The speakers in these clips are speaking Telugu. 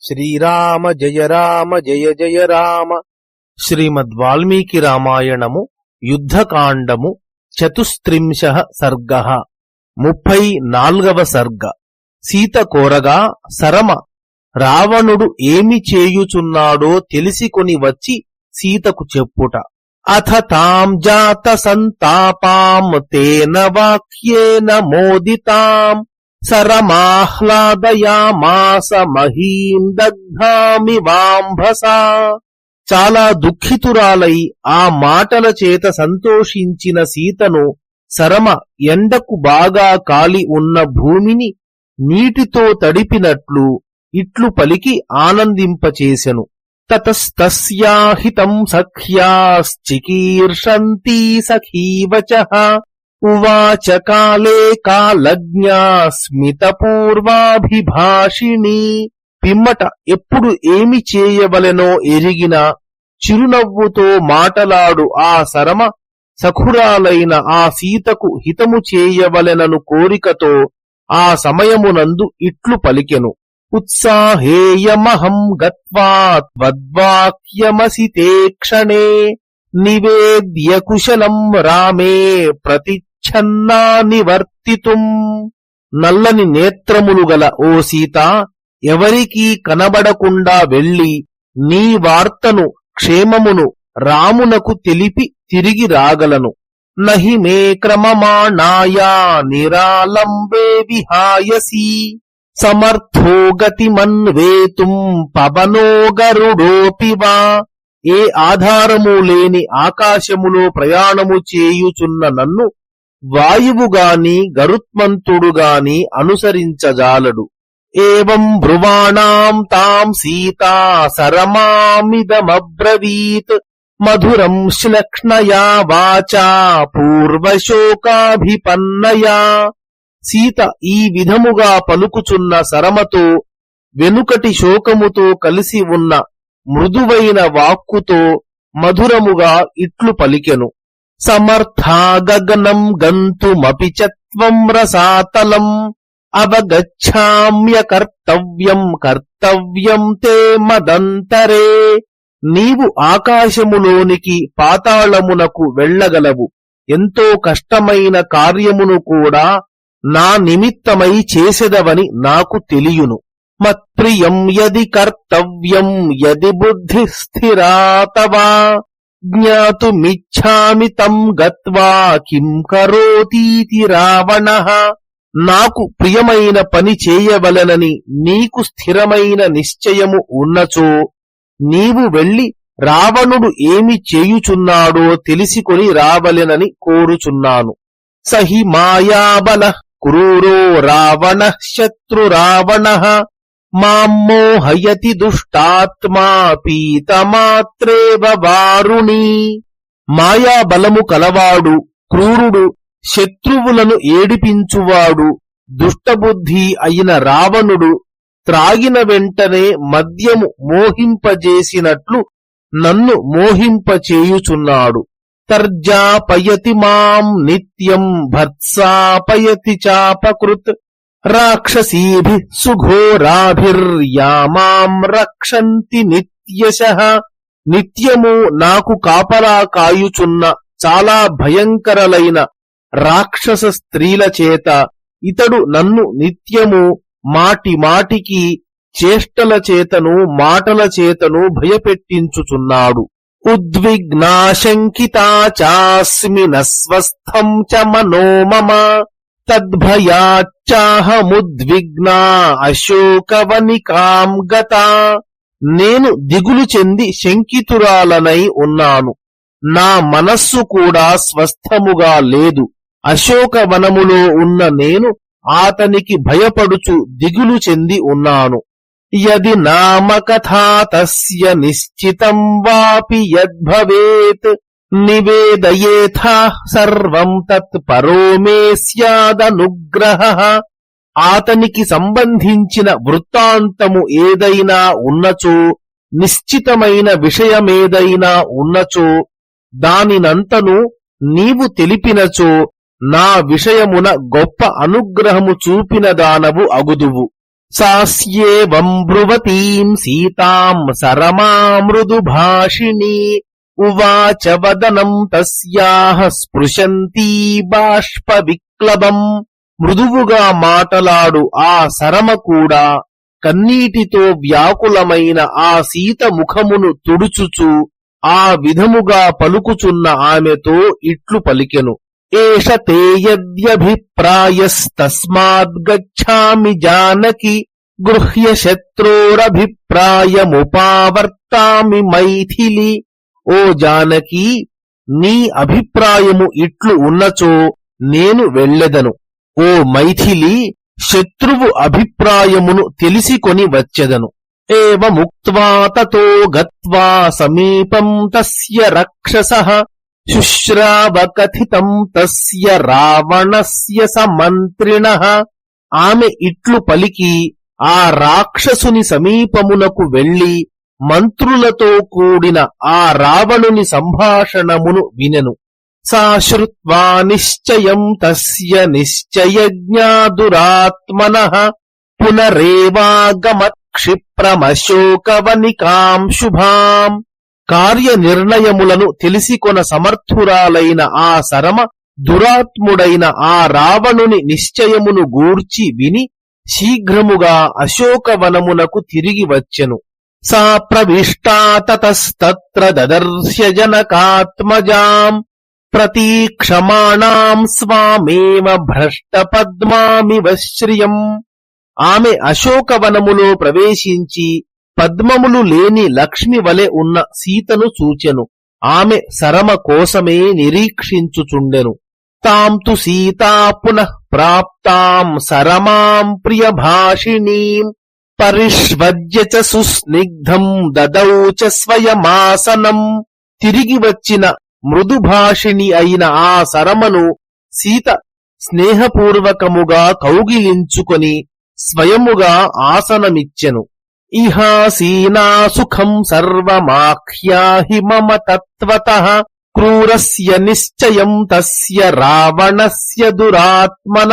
శ్రీరామ జయ రామ జయ జయ రామ. శ్రీమద్ వాల్మీకి రామాయణము యుద్ధకాండము చతుస్త్రింశ సర్గ. ముప్పై నాల్గవ సర్గ. సీత కోరగా సరమ రావణుడు ఏమి చేయుచున్నాడో తెలిసికొని వచ్చి సీతకు చెప్పుట. అథ తాం జాత సంతాపాం తేన వాక్యేన మోదితాం. సరమాహ్లాదయామాస మహీం దగ్ధామి వాంభసా. చాలా దుఃఖితురాలై ఆ మాటల చేత సంతోషించిన సీతను సరమ ఎండకు బాగా కాలి ఉన్న భూమిని నీటితో తడిపినట్లు ఇట్లు పలికి ఆనందింపచేసెను. తతస్తస్యాహితం సఖ్యాశ్చికీర్షంతీ సఖీవచ ఉవాచ కాలే కాలజ్ఞా స్మితపూర్వాభిభాషిణి పిమ్మట ఎప్పుడు ఏమి చేయవలెనో ఎరిగిన చిరునవ్వుతో మాటలాడు ఆ సరమ సఖురాలైన ఆ సీతకు హితము చేయవలెనను కోరికతో ఆ సమయమునందు ఇట్లు పలికెను. ఉత్సాహేయమహం గత్వా క్షణే నివేద్య కుశలం రామే ప్రతి నివర్తితుం నల్లని నేత్రములు గల ఓ సీత ఎవరికీ కనబడకుండా వెళ్ళి నీ వార్తను క్షేమమును రామునకు తెలిపి తిరిగి రాగలను. నహి మే క్రమమాణాయా నిరాలంబే విహాయసి. సమర్థో గతిమన్వేతుం పవనోగరుడోపివా వా. ఏ ఆధారము లేని ఆకాశములో ప్రయాణము చేయుచున్న నన్ను వాయువుగాని గరుత్మంతుడుగాని అనుసరించజాలడు. ఏం బ్రువాణాం తాం సీతా సరమామిదమబ్రవీత్. మధురం శ్లక్ష్ణయా వాచా పూర్వశోకాభిపన్నయా. సీత ఈ విధముగా పలుకుచున్న సరమతో వెనుకటి శోకముతో కలిసి ఉన్న మృదువైన వాక్కుతో మధురముగా ఇట్లు పలికెను. సమర్థా గగనం గంతుమపి చత్వం రసాతలం అవగచ్చామ్య కర్తవ్యం కర్తవ్యం తే మదంతరే నీవు ఆకాశములోనికి పాతాళమునకు వెళ్ళగలవు. ఎంతో కష్టమైన కార్యమును కూడా నా నిమిత్తమై చేసెదవని నాకు తెలియును. మత్ప్రియం యది కర్తవ్యం యది బుద్ధి స్థిరాతవా? జ్ఞాతుమిచ్ఛామి తం గత్వా కిం కరోతీతి రావణ నాకు ప్రియమైన పని చేయవలనని నీకు స్థిరమైన నిశ్చయము ఉన్నచో నీవు వెళ్ళి రావణుడు ఏమి చేయుచున్నాడో తెలిసికొని రావలెనని కోరుచున్నాను సహి మాయాబల క్రూరో రావణ శత్రురావణ మామ్మోహయతి దుష్టాత్మా పీతమాత్రేవ వారుణి. మాయాబలము కలవాడు క్రూరుడు శత్రువులను ఏడిపించువాడు దుష్టబుద్ధి అయిన రావణుడు త్రాగిన వెంటనే మద్యము మోహింపజేసినట్లు నన్ను మోహింపచేయుచున్నాడు. తర్జాపయతి మాం నిత్యం భత్సాపయతి చాపకృత్. రాక్షసీభి సుఘోరాభిర్యామాం రక్షంతి నిత్యశ నిత్యము నాకు కాపలా కాయుచున్న చాలా భయంకరలైన రాక్షస స్త్రీల చేత ఇతడు నన్ను నిత్యము మాటి మాటికి చేష్టల చేతను మాటల చేతను భయపెట్టించుచున్నాడు ఉద్విగ్నాశంకితా చాస్మి నస్వస్థం చ మనోమమ తద్భయాచ్చాహముద్విగ్నా అశోకవనికాం గత. నేను దిగులు చెంది శంకితురాలనై ఉన్నాను. నా మనస్సు కూడా స్వస్థముగా లేదు. అశోకవనములో ఉన్న నేను ఆతనికి భయపడుచు దిగులు చెంది ఉన్నాను. యది నామకథా తస్య నిశ్చితం వాపి యద్భవేత్. నివేదయేథా సర్వం తత్ పరో మే స్యాదనుగ్రహ ఆతనికి సంబంధించిన వృత్తాంతము ఏదైనా ఉన్నచో నిశ్చితమైన విషయమేదైనా ఉన్నచో దానినంతను నీవు తెలిపినచో నా విషయమున గొప్ప అనుగ్రహము చూపిన దానవు అగుదువు సాస్యేవం బ్రువతీం సీతాం సరమామృదు భాషిణీ ఉవాచ వదనం తస్యాహ స్పృశంతీ బాష్ప విక్లబం మృదువుగా మాటలాడు ఆ సరమ కూడా కన్నీటితో వ్యాకులమైన ఆ సీత ముఖమును తుడుచుచు ఆ విధముగా పలుకుచున్న ఆమెతో ఇట్లు పలికెను. ఏష యద్యభిప్రాయస్తస్మాద్గచ్ఛామి జానకి గృహ్య శత్రోరభిప్రాయముపావర్తామి మైథిలి। ఓ జానకి నీ అభిప్రాయము ఇట్లు ఉన్నచో నేను వెళ్ళెదను. ఓ మైథిలి శత్రువు అభిప్రాయమును తెలిసికొని వచ్చెదను. ఏముక్త్వా గత్వా సమీపం తస్య రక్షస శుశ్రావకథితం తస్య రావణస్య సమంత్రిణ. ఆమె ఇట్లు పలికి ఆ రాక్షసుని సమీపమునకు వెళ్ళి మంత్రులతో కూడిన ఆ రావణుని సంభాషణమును వినెను. సా శ్రుత్వా నిశ్చయం తస్య నిశ్చయజ్ఞాదురాత్మన పునరేవాగమ క్షిప్రమశోకవనికాం శుభాం. కార్యనిర్ణయములను తెలిసికొన సమర్థురాలైన ఆ సరమ దురాత్ముడైన ఆ రావణుని నిశ్చయమును గూర్చి విని శీఘ్రముగా అశోకవనమునకు తిరిగి వచ్చెను. సా ప్రవిష్టా తతస్తత్ర దదర్శ్య జనకాత్మజాం ప్రతీక్షమాణాం స్వామేవ భ్రష్ట పద్మామివ శ్రియం ఆమె అశోకవనములో ప్రవేశించి పద్మములు లేని లక్ష్మి వలె ఉన్న సీతను సూచెను ఆమె సరమ కోసమే నిరీక్షించుచుండెను. తాం తు సీతా పునః ప్రాప్తాం సరమాం ప్రియభాషిణీం పరిష్వజ్య చ సుస్నిగ్ధం దదౌ చ స్వయమాసనం. తిరిగి వచ్చిన మృదుభాషిణి అయిన ఆ సరమను సీత స్నేహపూర్వకముగా కౌగిలించుకొని స్వయముగా ఆసనమిచ్చెను. ఇహాసీనా సుఖం సర్వమాఖ్యాహి మమ తత్వత. క్రూరస్య నిశ్చయం తస్య రావణస్య దురాత్మన.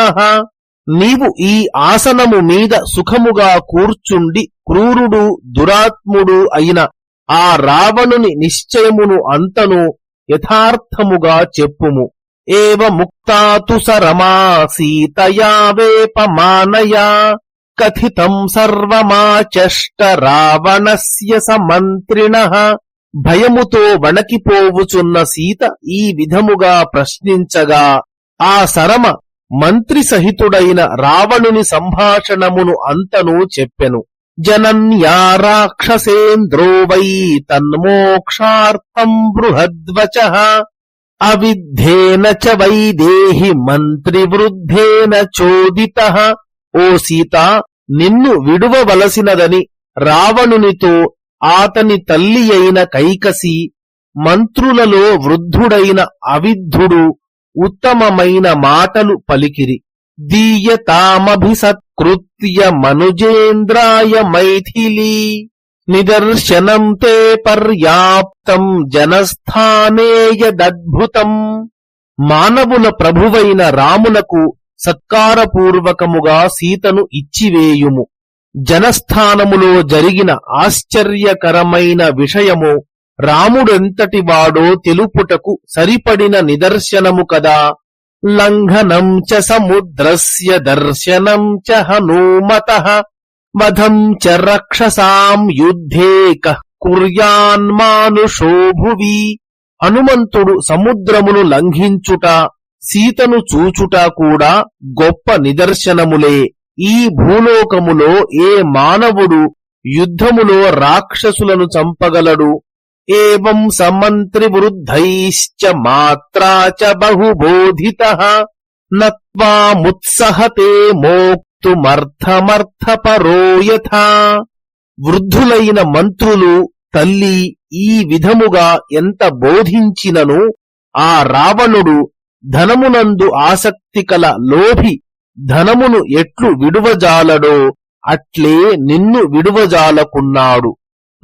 నీవు ఈ ఆసనము మీద సుఖముగా కూర్చుండి క్రూరుడు దురాత్ముడు అయిన ఆ రావణుని నిశ్చయమును అంతను యథార్థముగా చెప్పుము. ఏవ ముక్తాతు సరమా సీతయా వేపమానయా కథితం సర్వమాచష్ట రావణస్య సమంత్రిణ భయముతో వణకిపోవుచున్న సీత ఈ విధముగా ప్రశ్నించగా ఆ సరమ మంత్రి సహితుడైన రావణుని సంభాషణమును అంతను చెప్పెను. జనన్యా రాక్షసేంద్రో వై తన్మోక్షార్థం బృహద్వచ. అవిద్ధేన చ వైదేహి మంత్రివృద్ధేన చోదిత. ఓ సీత నిన్ను విడువవలసినదని రావణునితో ఆతని తల్లి అయిన కైకసి మంత్రులలో వృద్ధుడైన అవిద్ధుడు ఉత్తమమైన మాటలు పలికిరి. దీయతామభిసత్కృత్య మనుజేంద్రాయ మైథిలీ. నిదర్శనం తే పర్యాప్తం జనస్థానేయదద్భుతం మానవుల ప్రభువైన రామునకు సత్కారపూర్వకముగా సీతను ఇచ్చివేయుము. జనస్థానములో జరిగిన ఆశ్చర్యకరమైన విషయము రాముడెంతటి వాడో తెలుపుటకు సరిపడిన నిదర్శనము కదా. లంఘనం చ సముద్రస్య దర్శనం చ హనుమత వధం చ రక్షసాం యుద్ధే కః కుర్యాన్మానుషో భువి హనుమంతుడు సముద్రమును లంఘించుట సీతను చూచుట కూడా గొప్ప నిదర్శనములే. ఈ భూలోకములో ఏ మానవుడు యుద్ధములో రాక్షసులను చంపగలడు? ఏం సమంత్రివృద్ధైశ్చ మాత్రా చ బహుబోధిత నత్వాముత్సహతే మోక్తుమర్థమర్థపరో యథా. వృద్ధులైన మంత్రులు తల్లి ఈ విధముగా ఎంత బోధించినను ఆ రావణుడు ధనమునందు ఆసక్తి కల లోభి ధనమును ఎట్లు విడువజాలడో అట్లే నిన్ను విడువజాలకున్నాడు.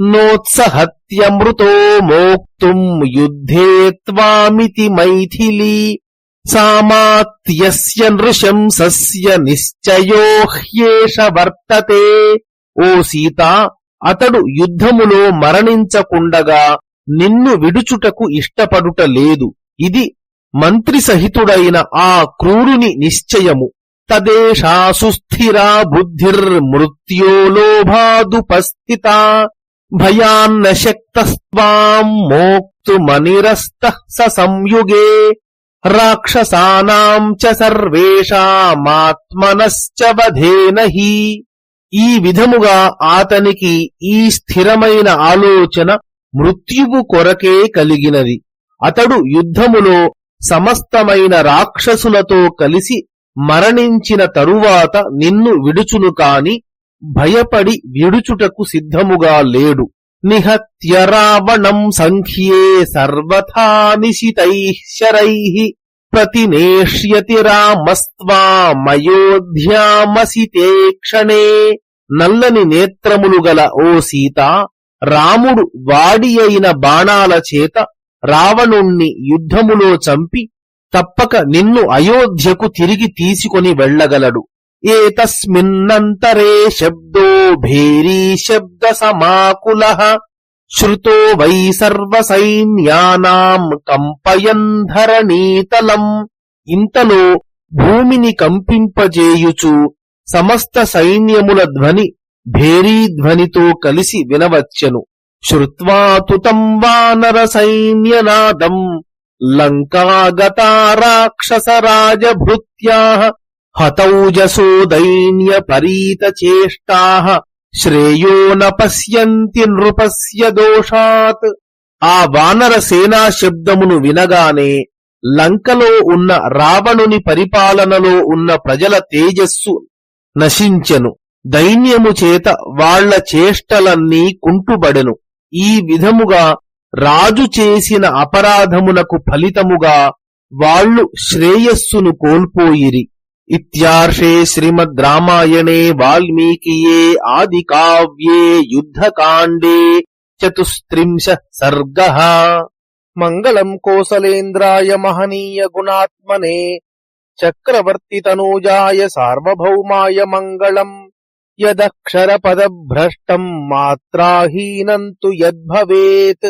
నోత్సహత్యమృతో మోక్తుం యుద్ధే త్వామితి మైథిలీ. సామాత్యస్య నృశంసస్య నిశ్చయో హ్యేష వర్తతే. ఓ సీత అతడు యుద్ధములో మరణించకుండగా నిన్ను విడుచుటకు ఇష్టపడుట లేదు. ఇది మంత్రి సహితుడైన ఆ క్రూరుని నిశ్చయము. తదేషా సుస్థిరా బుద్ధిర్మృత్యోలోభాదుపస్థిత. భయాన్న శక్తస్వాం మోక్తుమనిరస్త స సంయుగే. రాక్షసానాం చ సర్వేషామాత్మనశ్చ వధేన హి ఈ విధముగా ఆతనికి ఈ స్థిరమైన ఆలోచన మృత్యువు కొరకే కలిగినది. అతడు యుద్ధములో సమస్తమైన రాక్షసులతో కలిసి మరణించిన తరువాత నిన్ను విడుచును కాని భయపడి విడుచుటకు సిద్ధముగా లేడు. నిహత్య రావణం సంఖ్యే సర్వథా నిశితైః ప్రతినేష్యతి రామస్వామయోధ్యామసితే క్షణే. నల్లని నేత్రములు గల ఓ సీత రాముడు వాడి అయిన బాణాల చేత రావణుణ్ణి యుద్ధములో చంపి తప్పక నిన్ను అయోధ్యకు తిరిగి తీసుకొని వెళ్ళగలడు. ఏతస్మిన్నంతరే శబ్దో భేరీ శబ్ద సమాకుల శ్రుతో వై సర్వసైన్యానాం కంపయన్ ధరణీతలం ఇంతలో భూమిని కంపింపజేయుచు సమస్త సైన్యముల ధ్వని భేరీ ధ్వనితో కలిసి వినవచ్చెను. శ్రుత్వాతుతం వానర సైన్యనాదం లంకాగతా హతౌజసో దైన్య పరీత చేష్టా శ్రేయో న పశ్యంతి నృపస్య దోషాత్ ఆ వానర సేనా శబ్దమును వినగానే లంకలో ఉన్న రావణుని పరిపాలనలో ఉన్న ప్రజల తేజస్సు నశించెను దైన్యము చేత వాళ్ళ చేష్టలన్నీ కుంటుబడెను ఈ విధముగా రాజు చేసిన అపరాధమునకు ఫలితముగా వాళ్ళు శ్రేయస్సును కోల్పోయిరి. ఇత్యార్షే శ్రీమద్ రామాయణే వాల్మీకియే ఆది కావ్యే యుద్ధకాండే చతుస్త్రింశ సర్గ మంగళం కోసలేంద్రాయ మహనీయ గుణాత్మనే చక్రవర్తి తనూజాయ సార్వభౌమాయ మంగళం యదక్షర పదభ్రష్టం మాత్రాహీనం తు యద్భవేత్